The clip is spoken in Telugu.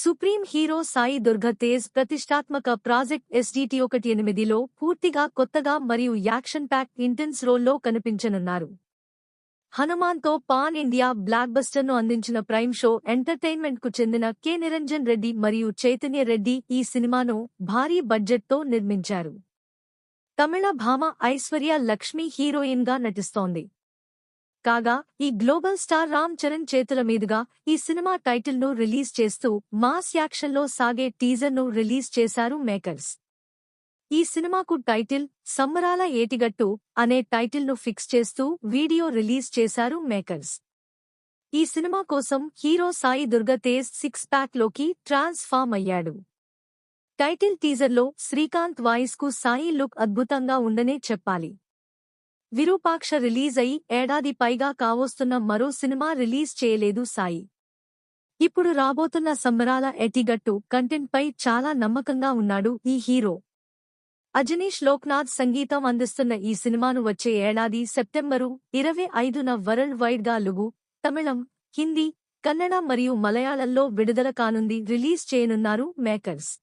సుప్రీం హీరో సాయి దుర్గతేజ్ ప్రతిష్టాత్మక ప్రాజెక్ట్ ఎస్డిటి ఒకటి ఎనిమిదిలో పూర్తిగా కొత్తగా మరియు యాక్షన్ ప్యాక్ ఇంటెన్స్ రోల్లో కనిపించనున్నారు. హనుమాన్తో పాన్ ఇండియా బ్లాక్ బస్టర్ను అందించిన ప్రైమ్ షో ఎంటర్టైన్మెంట్కు చెందిన కె నిరంజన్ రెడ్డి మరియు చైతన్య రెడ్డి ఈ సినిమాను భారీ బడ్జెట్తో నిర్మించారు. తమిళ భామ ఐశ్వర్య లక్ష్మి హీరోయిన్గా నటిస్తోంది. కాగా ఈ గ్లోబల్ స్టార్ రామ్ చరణ్ చేతుల మీదుగా ఈ సినిమా టైటిల్ను రిలీజ్ చేస్తూ మాస్ యాక్షన్లో సాగే టీజర్ను రిలీజ్ చేశారు మేకర్స్. ఈ సినిమాకు టైటిల్ సమ్మరాల ఏటిగట్టు అనే టైటిల్ను ఫిక్స్ చేస్తూ వీడియో రిలీజ్ చేశారు మేకర్స్. ఈ సినిమా కోసం హీరో సాయి దుర్గ తేజ్ సిక్స్ ప్యాక్లోకి ట్రాన్స్ఫార్మ్ అయ్యాడు. టైటిల్ టీజర్లో శ్రీకాంత్ వాయిస్కు సాయి లుక్ అద్భుతంగా ఉందనే చెప్పాలి. విరూపాక్ష రిలీజ్ అయి ఏడాది పైగా కావోస్తున్న మరో సినిమా రిలీజ్ చేయలేదు సాయి. ఇప్పుడు రాబోతున్న సంబరాల ఎటిగట్టు కంటెంట్పై చాలా నమ్మకంగా ఉన్నాడు ఈ హీరో. అజనీష్ లోక్నాథ్ సంగీతం అందిస్తున్న ఈ సినిమాను వచ్చే ఏడాది సెప్టెంబరు ఇరవై ఐదున వరల్డ్ వైడ్గా లుగు తమిళం హిందీ కన్నడ మరియు మలయాళంలో విడుదల కానుంది రిలీజ్ చేయనున్నారు మేకర్స్.